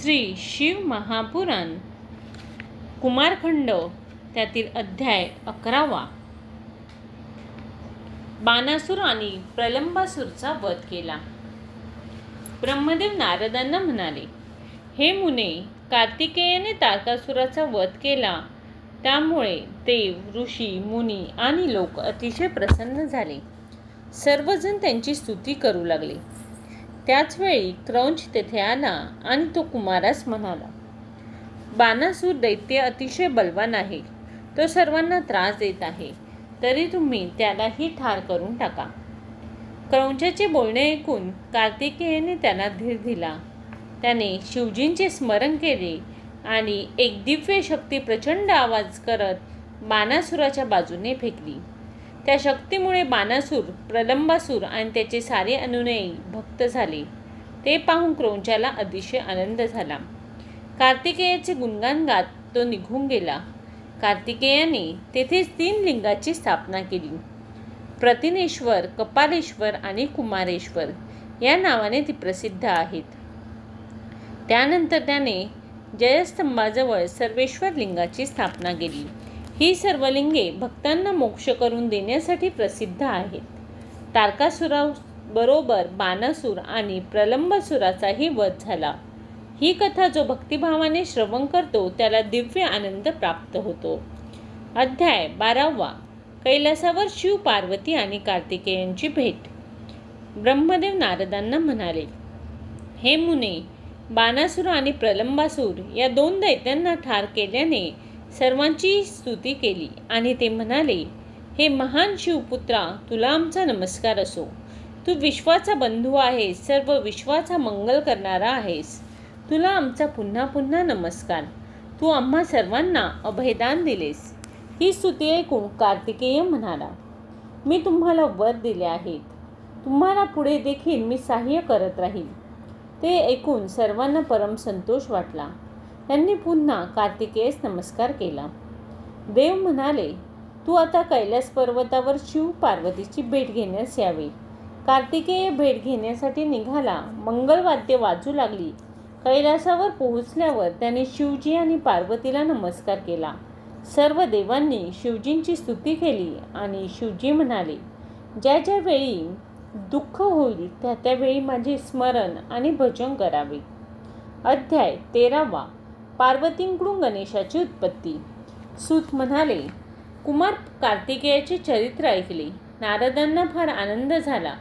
श्री शिव महापुराण. कुमारखंड त्यातील अध्याय अकरावा. बाणासूर आणि प्रलंबासूरचा वध केला. ब्रह्मदेव नारदांना म्हणाले हे मुने कार्तिकेयाने तारकासुराचा वध केला. त्यामुळे देव ऋषी मुनी आणि लोक अतिशय प्रसन्न झाले. सर्वजण त्यांची स्तुती करू लागले. त्याचवेळी क्रौंच तेथे आला आणि तो कुमारास म्हणाला बाणासूर दैत्य अतिशय बलवान आहे. तो सर्वांना त्रास देत आहे. तरी तुम्ही त्यालाही ठार करून टाका. क्रौंचाचे बोलणे ऐकून कार्तिकेयने त्याला धीर दिला. त्याने शिवजींचे स्मरण केले आणि एक दिव्य शक्ती प्रचंड आवाज करत बाणासुराच्या बाजूने फेकली. त्या शक्तीमुळे बाणासूर प्रलंबासूर आणि त्याचे सारे अनुनयी भक्त झाले. ते पाहून क्रौंचाला अतिशय आनंद झाला. कार्तिकेयाचे गुणगान गात तो निघून गेला. कार्तिकेयाने तेथेच तीन लिंगाची स्थापना केली. प्रतिनेश्वर कपालेश्वर आणि कुमारेश्वर या नावाने ती प्रसिद्ध आहेत. त्यानंतर त्याने जयस्तंभाजवळ सर्वेश्वर लिंगाची स्थापना केली. ही सर्व लिंगे भक्तांना मोक्ष करून देण्यासाठी प्रसिद्ध आहेत. तारकासुराबरोबर बाणासूर आणि प्रलंबसुराचाही वध झाला. ही कथा जो भक्तिभावाने श्रवण करतो त्याला दिव्य आनंद प्राप्त होतो. अध्याय बारावा. कैलासावर शिव पार्वती आणि कार्तिकेयांची भेट. ब्रह्मदेव नारदांना म्हणाले हे मुने बाणासूर आणि प्रलंबासूर या दोन दैत्यांना ठार केल्याने सर्वांची स्तुती केली आणि ते म्हणाले हे महान शिवपुत्रा तुला आमचा नमस्कार असो. तू विश्वाचा बंधू आहेस सर्व विश्वाचा मंगल करणारा आहेस. तुला आमचा पुन्हा पुन्हा नमस्कार. तू आम्हा सर्वांना अभयदान दिलेस. ही स्तुती ऐकून कार्तिकेय म्हणाला मी तुम्हाला वर दिले आहेत. तुम्हाला पुढे देखील मी सहाय्य करत राहील ते ऐकून सर्वांना परम संतोष वाटला. त्यांनी पुन्हा कार्तिकेयस नमस्कार केला. देव म्हणाले तू आता कैलास पर्वतावर शिव पार्वतीची भेट घेण्यास यावे. कार्तिकेय भेट घेण्यासाठी निघाला. मंगलवाद्य वाजू लागली. कैलासावर पोहोचल्यावर त्याने शिवजी आणि पार्वतीला नमस्कार केला. सर्व देवांनी शिवजींची स्तुती केली आणि शिवजी म्हणाले ज्या ज्या वेळी दुःख होईल त्या त्यावेळी माझे स्मरण आणि भजन करावे. अध्याय तेरावा. पार्वतींकडून गणेशाची उत्पत्ती. सूत म्हणाले कुमार कार्तिकेयाचे चरित्र ऐकले. नारदांना फार आनंद झाला.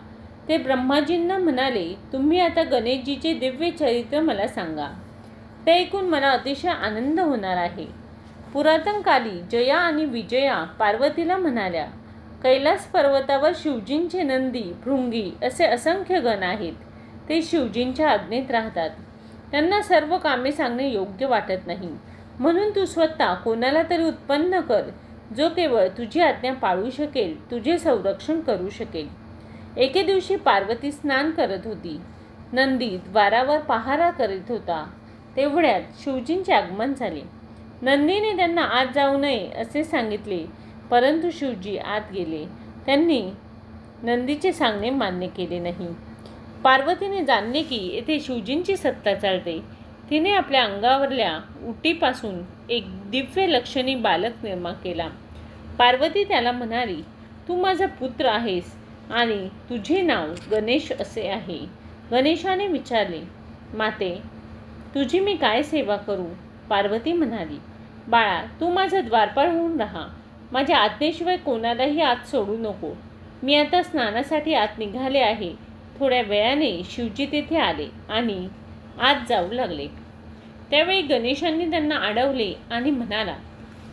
ते ब्रह्माजींना म्हणाले तुम्ही आता गणेशजीचे दिव्य चरित्र मला सांगा. ते ऐकून मला अतिशय आनंद होणार आहे. पुरातन काली जया आणि विजया पार्वतीला म्हणाल्या कैलास पर्वतावर शिवजींचे नंदी भृंगी असे असंख्य गण आहेत. ते शिवजींच्या आज्ञेत राहतात. त्यांना सर्व कामे सांगणे योग्य वाटत नाही. म्हणून तू स्वतः कोणाला तरी उत्पन्न कर जो केवळ तुझी आज्ञा पाळू शकेल तुझे संरक्षण करू शकेल. एके दिवशी पार्वती स्नान करत होती. नंदी द्वारावर पहारा करीत होता. तेवढ्यात शिवजींचे आगमन झाले. नंदीने त्यांना आत जाऊ नये असे सांगितले परंतु शिवजी आत गेले. त्यांनी नंदीचे सांगणे मान्य केले नाही. पार्वतीने जाणले की येथे शिवजींची सत्ता चालते. तिने आपल्या अंगावरल्या उटीपासून एक दिव्य लक्षणी बालक निर्माण केला. पार्वती त्याला म्हणाली तू माझा पुत्र आहेस आणि तुझे नाव गणेश असे आहे. गणेशाने विचारले माते तुझी मी काय सेवा करू? पार्वती म्हणाली बाळा तू माझा द्वारपाळ होऊन राहा. माझ्या आज्ञेशिवाय कोणालाही आत सोडू नको. मी आता स्नानासाठी आत निघाले आहे. थोड्या वेळाने शिवजी तेथे आले आणि आत जाऊ लागले. त्यावेळी गणेशांनी त्यांना अडवले आणि म्हणाला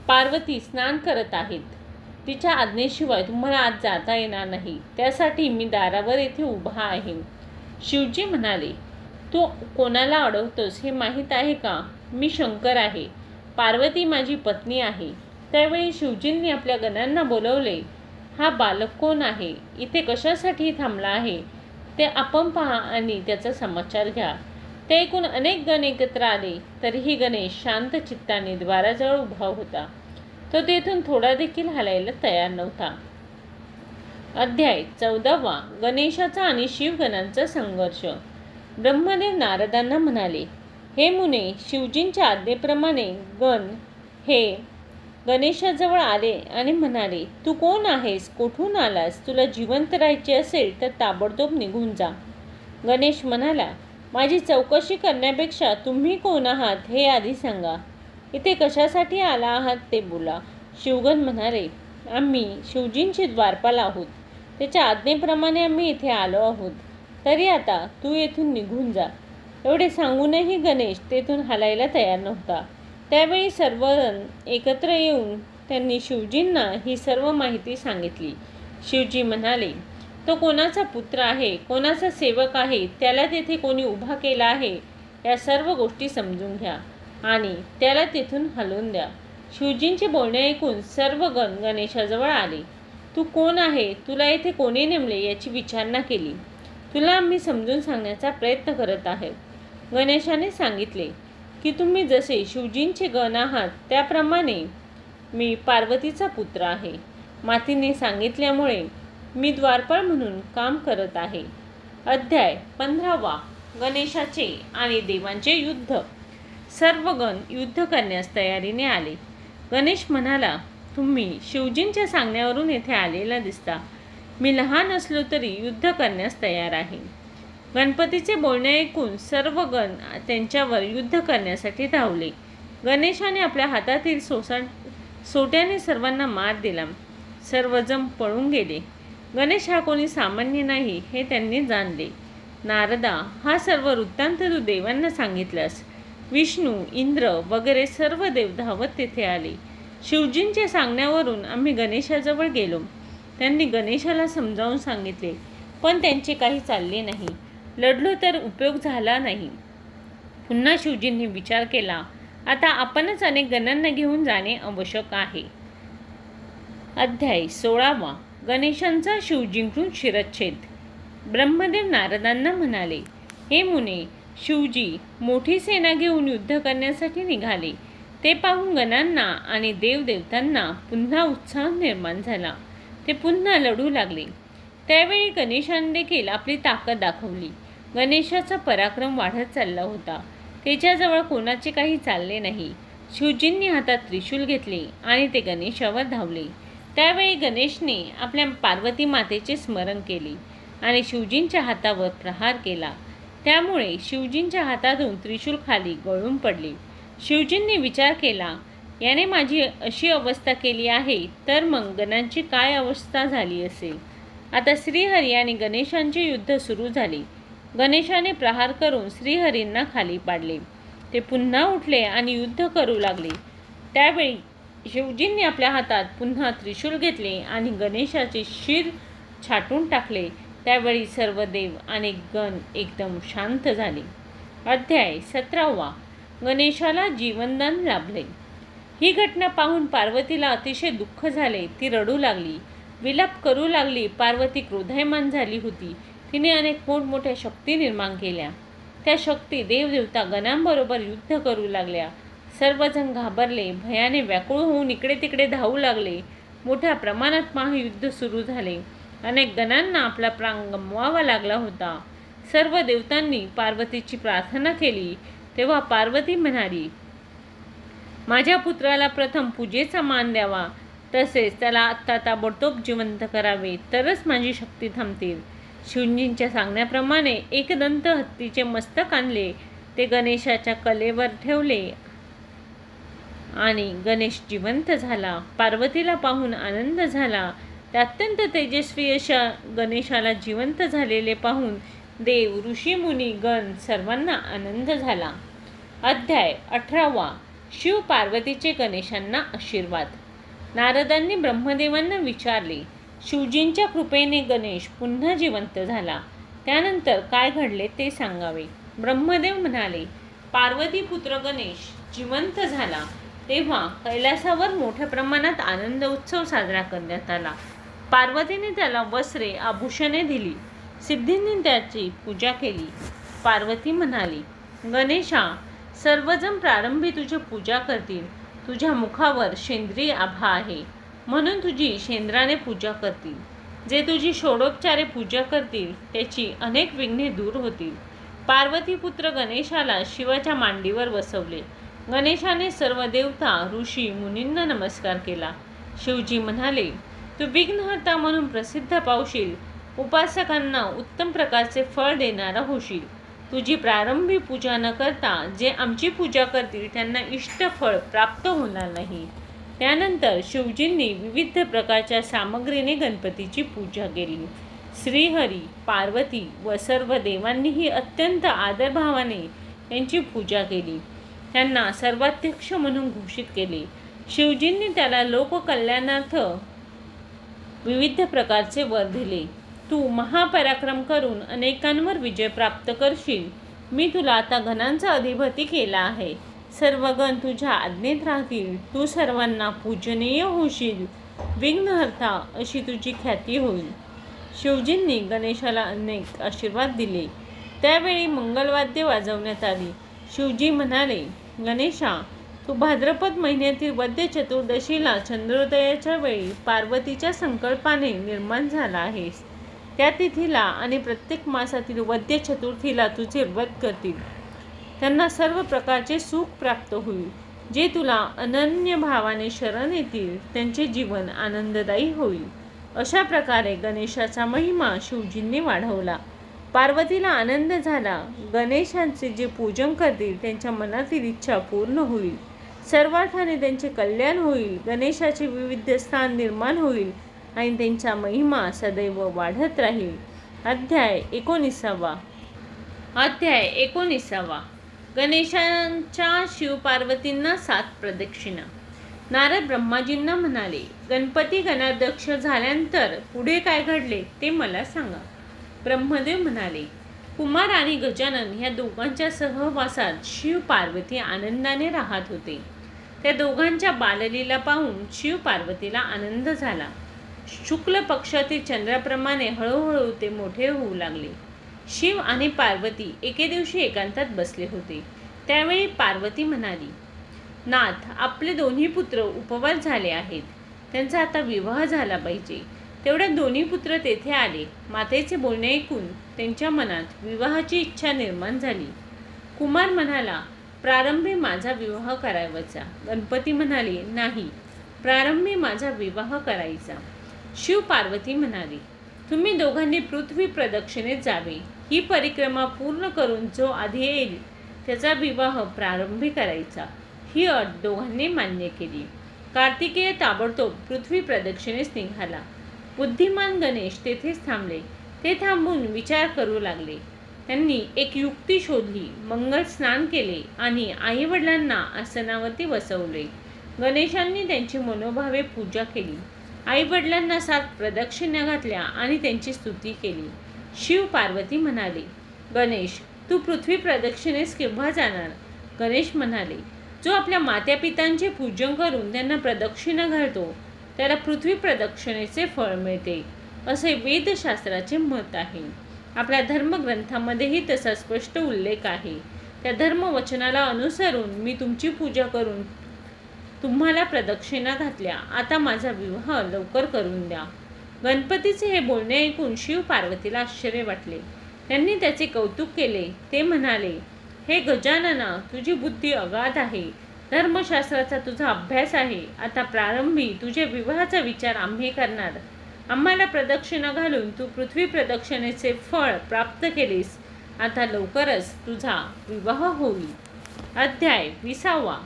पार्वती स्नान करत आहेत. तिच्या आज्ञेशिवाय तुम्हाला आत जाता येणार नाही. त्यासाठी मी दारावर येथे उभा आहे. शिवजी म्हणाले तू कोणाला अडवतोस हे माहीत आहे का? मी शंकर आहे. पार्वती माझी पत्नी आहे. त्यावेळी शिवजींनी आपल्या गणांना बोलवले हा बालक कोण आहे? इथे कशासाठी थांबला आहे? ते आपण पहा आणि त्याचा समाचार घ्या. ते ऐकून अनेक गण एकत्र आले तरीही गणेश शांत चित्ताने द्वाराजवळ उभा होता. तो तेथून थोडा देखील हलायला तयार नव्हता. अध्याय चौदावा. गणेशाचा आणि शिवगणांचा संघर्ष. ब्रह्मदेव नारदांना म्हणाले हे मुने शिवजींच्या आज्ञेप्रमाणे गण हे गणेशाजवळ आले आणि म्हणाले तू कोण आहेस? कुठून आलास? तुला जिवंत राहायचे असेल तर ताबडतोब निघून जा. गणेश म्हणाला माझी चौकशी करण्यापेक्षा तुम्ही कोण आहात हे आधी सांगा. इथे कशासाठी आला आहात ते बोला. शिवगण म्हणाले आम्ही शिवजींची द्वारपाल आहोत. त्याच्या आज्ञेप्रमाणे आम्ही इथे आलो आहोत. तरी आता तू येथून निघून जा. एवढे सांगूनही गणेश तेथून हलायला तयार नव्हता. त्यावेळी सर्वजण एकत्र येऊन त्यांनी शिवजींना ही सर्व माहिती सांगितली. शिवजी म्हणाले तो कोणाचा पुत्र आहे? कोणाचा सेवक आहे? त्याला तेथे कोणी उभा केला आहे? या सर्व गोष्टी समजून घ्या आणि त्याला तेथून हलवून द्या. शिवजींचे बोलणे ऐकून सर्व गण गणेशाजवळ आले. तू कोण आहे? तुला येथे कोणी नेमले याची विचारणा केली. तुला आम्ही समजून सांगण्याचा प्रयत्न करत आहोत. गणेशाने सांगितले की तुम्ही जसे शिवजींचे गण आहात त्याप्रमाणे मी पार्वतीचा पुत्र आहे. मातीने सांगितल्यामुळे मी द्वारपाळ म्हणून काम करत आहे. अध्याय पंधरावा. गणेशाचे आणि देवांचे युद्ध. सर्व गण युद्ध करण्यास तयारीने आले. गणेश म्हणाला तुम्ही शिवजींच्या सांगण्यावरून येथे आलेला दिसता. मी लहान असलो तरी युद्ध करण्यास तयार आहे. गणपतीचे बोलणे ऐकून सर्व गण त्यांच्यावर युद्ध करण्यासाठी धावले. गणेशाने आपल्या हातातील सोसा सोट्याने सर्वांना मार दिला. सर्वजण पळून गेले. गणेश हा कोणी सामान्य नाही हे त्यांनी जाणले. नारदा हा सर्व वृत्तांत तू देवांना सांगितलास विष्णू इंद्र वगैरे सर्व देव धावत तेथे आले. शिवजींच्या सांगण्यावरून आम्ही गणेशाजवळ गेलो. त्यांनी गणेशाला समजावून सांगितले पण त्यांचे काही चालले नाही. लढलो तर उपयोग झाला नाही. पुन्हा शिवजींनी विचार केला आता आपणच अनेक गणांना घेऊन जाणे आवश्यक आहे. अध्याय सोळावा. गणेशांचा शिवजींकडून शिरच्छेद. ब्रह्मदेव नारदांना म्हणाले हे मुने शिवजी मोठी सेना घेऊन युद्ध करण्यासाठी निघाले. ते पाहून गणांना आणि देवदेवतांना पुन्हा उत्साह निर्माण झाला. ते पुन्हा लढू लागले. त्यावेळी गणेशाने देखील आपली ताकद दाखवली. गणेशाचा पराक्रम वाढत चालला होता. त्याच्याजवळ कोणाचे काही चालले नाही. शिवजींनी हातात त्रिशूल घेतले आणि ते गणेशावर धावले. त्यावेळी गणेशने आपल्या पार्वती मातेचे स्मरण केले आणि शिवजींच्या हातावर प्रहार केला. त्यामुळे शिवजींच्या हातातून त्रिशूल खाली गळून पडले. शिवजींनी विचार केला याने माझी अशी अवस्था केली आहे तर मग गणांची काय अवस्था झाली असेल? आता श्रीहरी आणि गणेशांचे युद्ध सुरू झाले. गणेशाने प्रहार करून श्रीहरींना खाली पाडले. ते पुन्हा उठले आणि युद्ध करू लागले. त्यावेळी शिवजींनी आपल्या हातात पुन्हा त्रिशूल घेतले आणि गणेशाचे शिर छाटून टाकले. त्यावेळी सर्व देव आणि गण एकदम शांत झाले. अध्याय सतरावा. गणेशाला जीवनदान लाभले. ही घटना पाहून पार्वतीला अतिशय दुःख झाले. ती रडू लागली. विलाप करू लागली. पार्वती क्रोधायमान झाली होती. तिने अनेक मोठमोठ्या शक्ती निर्माण केल्या. त्या शक्ती देवदेवता गणांबरोबर युद्ध करू लागल्या. सर्वजण घाबरले भयाने व्याकुळ होऊन इकडे तिकडे धावू लागले. मोठ्या प्रमाणात महायुद्ध सुरू झाले. अनेक गणांना आपला प्राण गमवावा लागला होता. सर्व देवतांनी पार्वतीची प्रार्थना केली. तेव्हा पार्वती म्हणाली माझ्या पुत्राला प्रथम पूजेचा मान द्यावा. तसेच त्याला आत्ता ताबडतोब जिवंत करावे. तरच माझी शक्ती थांबतील. शिवजींच्या सांगण्याप्रमाणे एकदंत हत्तीचे मस्तक आणले ते गणेशाच्या कलेवर ठेवले. आणि गणेश जिवंत झाला पार्वतीला पाहून आनंद झाला. त्या अत्यंत तेजस्वी अशा गणेशाला जिवंत झालेले पाहून देव ऋषी मुनी गण सर्वांना आनंद झाला. अध्याय अठरावा. शिव पार्वतीचे गणेशांना आशीर्वाद. नारदांनी ब्रह्मदेवांना विचारले शिवजींच्या कृपेने गणेश पुन्हा जिवंत झाला. त्यानंतर काय घडले ते सांगावे. ब्रह्मदेव म्हणाले पार्वती पुत्र गणेश जिवंत झाला. तेव्हा कैलासावर मोठ्या प्रमाणात आनंद उत्सव साजरा करण्यात आला. पार्वतीने त्याला वस्त्रे आभूषणे दिली. सिद्धींनी त्याची पूजा केली. पार्वती म्हणाली गणेशा सर्वजण प्रारंभी तुझी पूजा करतील. तुझ्या मुखावर शेंद्री आभा आहे. म्हणून तुझी शेंद्राने पूजा करतील. जे तुझी षोडोपचारे पूजा करतील त्याची अनेक विघ्ने दूर होतील. पार्वतीपुत्र गणेशाला शिवाच्या मांडीवर बसवले. गणेशाने सर्व देवता ऋषी मुनींना नमस्कार केला. शिवजी म्हणाले तू विघ्नहर्ता म्हणून प्रसिद्ध पावशील. उपासकांना उत्तम प्रकारचे फळ देणारा होशील. तुझी प्रारंभी पूजा न करता जे आमची पूजा करतील त्यांना इष्ट फळ प्राप्त होणार नाही. त्यानंतर शिवजींनी विविध प्रकारच्या सामग्रीने गणपतीची पूजा केली. श्रीहरी पार्वती व सर्व देवांनीही अत्यंत आदरभावाने त्यांची पूजा केली. त्यांना सर्वाध्यक्ष म्हणून घोषित केले. शिवजींनी त्याला लोककल्याणार्थ विविध प्रकारचे वर दिले. तू महापराक्रम करून अनेकांवर विजय प्राप्त करशील. मी तुला आता घनांचा अधिपती केला आहे. सर्व गण तुझ्या आज्ञेत राहतील. तू सर्वांना पूजनीय होशील. विघ्नहर्ता अशी तुझी ख्याती होईल. शिवजींनी गणेशाला अनेक आशीर्वाद दिले. त्यावेळी मंगलवाद्य वाजवण्यात आली. शिवजी म्हणाले गणेशा तू भाद्रपद महिन्यातील वद्य चतुर्दशीला चंद्रोदयाच्या वेळी पार्वतीच्या संकल्पाने निर्माण झाला आहेस. त्या तिथीला आणि प्रत्येक मासातील वद्य चतुर्थीला तुझे व्रत करतील. त्यांना सर्व प्रकारचे सुख प्राप्त होईल. जे तुला अनन्य भावाने शरण येतील त्यांचे जीवन आनंददायी होईल. अशा प्रकारे गणेशाचा महिमा शिवजींनी वाढवला. पार्वतीला आनंद झाला. गणेशांचे जे पूजन करतील त्यांच्या मनातील इच्छा पूर्ण होईल. सर्वार्थाने त्यांचे कल्याण होईल. गणेशाचे विविध स्थान निर्माण होईल आणि त्यांचा महिमा सदैव वाढत राहील. अध्याय एकोणीसावा. अध्याय एकोणीसावा. गणेशांच्या शिवपार्वतींना सात प्रदक्षिणा. नारद ब्रह्माजींना म्हणाले गणपती गणाध्यक्ष झाल्यानंतर पुढे काय घडले ते मला सांगा. ब्रह्मदेव म्हणाले कुमार आणि गजानन ह्या दोघांच्या सहवासात शिव पार्वती आनंदाने राहत होते. त्या दोघांच्या बाललीला पाहून शिव पार्वतीला आनंद झाला. शुक्ल पक्षातील चंद्राप्रमाणे हळूहळू ते मोठे होऊ लागले. शिव आणि पार्वती एके दिवशी एकांतात बसले होते. त्यावेळी पार्वती म्हणाली नाथ आपले दोन्ही पुत्र उपवास झाले आहेत. त्यांचा आता विवाह झाला पाहिजे. तेवढ्या दोन्ही पुत्र तेथे आले. मातेचे बोलणे ऐकून त्यांच्या मनात विवाहाची इच्छा निर्माण झाली. कुमार म्हणाला प्रारंभी माझा विवाह करायचा. गणपती म्हणाले नाही. प्रारंभी माझा विवाह करायचा. शिव पार्वती म्हणाली तुम्ही दोघांनी पृथ्वी प्रदक्षिणेत जावे. ही परिक्रमा पूर्ण करून जो आधी येईल त्याचा विवाह प्रारंभी करायचा. ही अट दोघांनी मान्य केली. कार्तिकेय ताबडतोब पृथ्वी प्रदक्षिणेस निघाला. बुद्धिमान गणेश तेथेच थांबले. ते थांबून विचार करू लागले. त्यांनी एक युक्ती शोधली मंगल स्नान केले आणि आईवडिलांना आसनावरती बसवले. गणेशांनी त्यांची मनोभावे पूजा केली. आईवडिलांना सात प्रदक्षिण्या घातल्या आणि त्यांची स्तुती केली. शिव पार्वती म्हणाले गणेश तू पृथ्वी प्रदक्षिणेस केव्हा जाणार? गणेश म्हणाले जो आपल्या मात्यापितांचे पूजन करून त्यांना प्रदक्षिणा घालतो त्याला पृथ्वी प्रदक्षिणेचे फळ मिळते असे वेदशास्त्राचे मत आहे. आपल्या धर्मग्रंथामध्येही तसा स्पष्ट उल्लेख आहे. त्या धर्मवचनाला अनुसरून मी तुमची पूजा करून तुम्हाला प्रदक्षिणा घातल्या. आता माझा विवाह लवकर करून द्या. गणपतीचे हे बोलणे ऐकून शिव पार्वतीला आश्चर्य वाटले. त्यांनी त्याचे कौतुक केले. ते म्हणाले हे गजानना तुझी बुद्धी अगाध आहे. धर्मशास्त्राचा तुझा अभ्यास आहे. आता प्रारंभी तुझ्या विवाहाचा विचार आम्ही करणार. आम्हाला प्रदक्षिणा घालून तू पृथ्वी प्रदक्षिणेचे फळ प्राप्त केलेस. आता लवकरच तुझा विवाह होईल. अध्याय विसावा.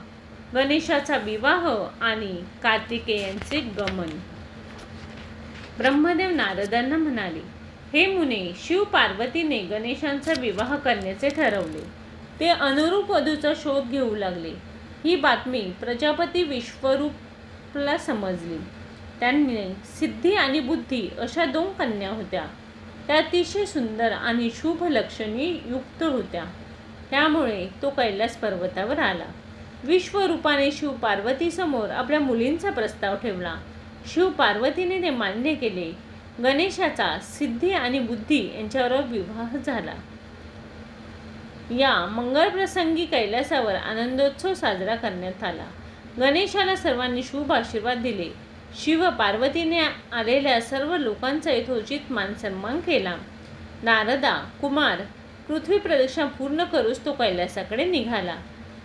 गणेशाचा विवाह आणि कार्तिकेयांचे गमन. ब्रह्मदेव नारदांना म्हणाले हे मुने शिव पार्वतीने गणेशांचा विवाह करण्याचे ठरवले. ते अनुरूप वधूचा शोध घेऊ लागले. ही बातमी प्रजापती विश्वरूपला समजली. त्यांनी सिद्धी आणि बुद्धी अशा दोन कन्या होत्या. त्या अतिशय सुंदर आणि शुभ लक्षणी युक्त होत्या. त्यामुळे तो कैलास पर्वतावर आला. विश्वरूपाने शिव पार्वतीसमोर आपल्या मुलींचा प्रस्ताव ठेवला. शिव पार्वतीने ते मान्य केले. गणेशाचा सिद्धी आणि बुद्धी यांच्यावर विवाह झाला. या मंगळप्रसंगी कैलासावर आनंदोत्सव साजरा करण्यात आला. गणेशाला सर्वांनी शुभ आशीर्वाद दिले. शिव पार्वतीने आलेल्या सर्व लोकांचा यथोचित मानसन्मान केला. नारदा कुमार पृथ्वी प्रदक्षिणा पूर्ण करूस तो कैलासाकडे निघाला.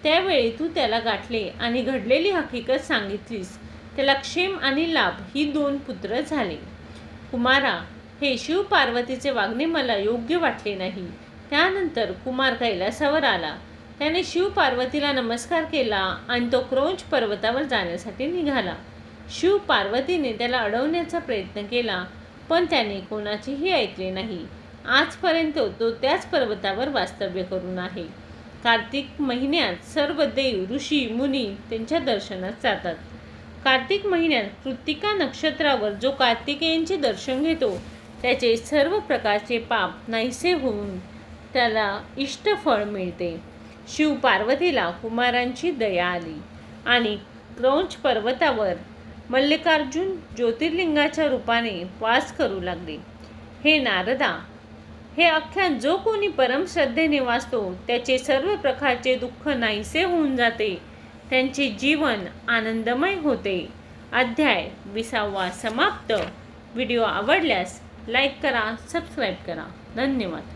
त्यावेळी तू त्याला गाठले आणि घडलेली हकीकत सांगितलीस. त्याला क्षेम आणि लाभ ही दोन पुत्र झाले. कुमारा हे शिव पार्वतीचे वागणे मला योग्य वाटले नाही. त्यानंतर कुमार कैलासावर आला. त्याने शिव पार्वतीला नमस्कार केला आणि तो क्रौंच पर्वतावर जाण्यासाठी निघाला. शिव पार्वतीने त्याला अडवण्याचा प्रयत्न केला पण त्याने कोणाचेही ऐकले नाही. आजपर्यंत तो त्याच पर्वतावर वास्तव्य करून आहे. कार्तिक महिन्यात सर्व देव ऋषी मुनी त्यांच्या दर्शनात जातात. कार्तिक महिन्यात कृत्तिका नक्षत्रावर जो कार्तिकेयांचे दर्शन घेतो त्याचे सर्व प्रकारचे पाप नाहीसे होऊन त्याला इष्टफळ मिळते. शिव पार्वतीला कुमारांची दया आली आणि क्रौंच पर्वतावर मल्लिकार्जुन ज्योतिर्लिंगाच्या रूपाने वास करू लागले. हे नारदा हे आख्यान जो कोणी परमश्रद्धेने वाचतो त्याचे सर्व प्रकारचे दुःख नाहीसे होऊन जाते. त्यांचे जीवन आनंदमय होते. अध्याय विसावा समाप्त. व्हिडिओ आवडल्यास लाईक करा सबस्क्राईब करा. धन्यवाद.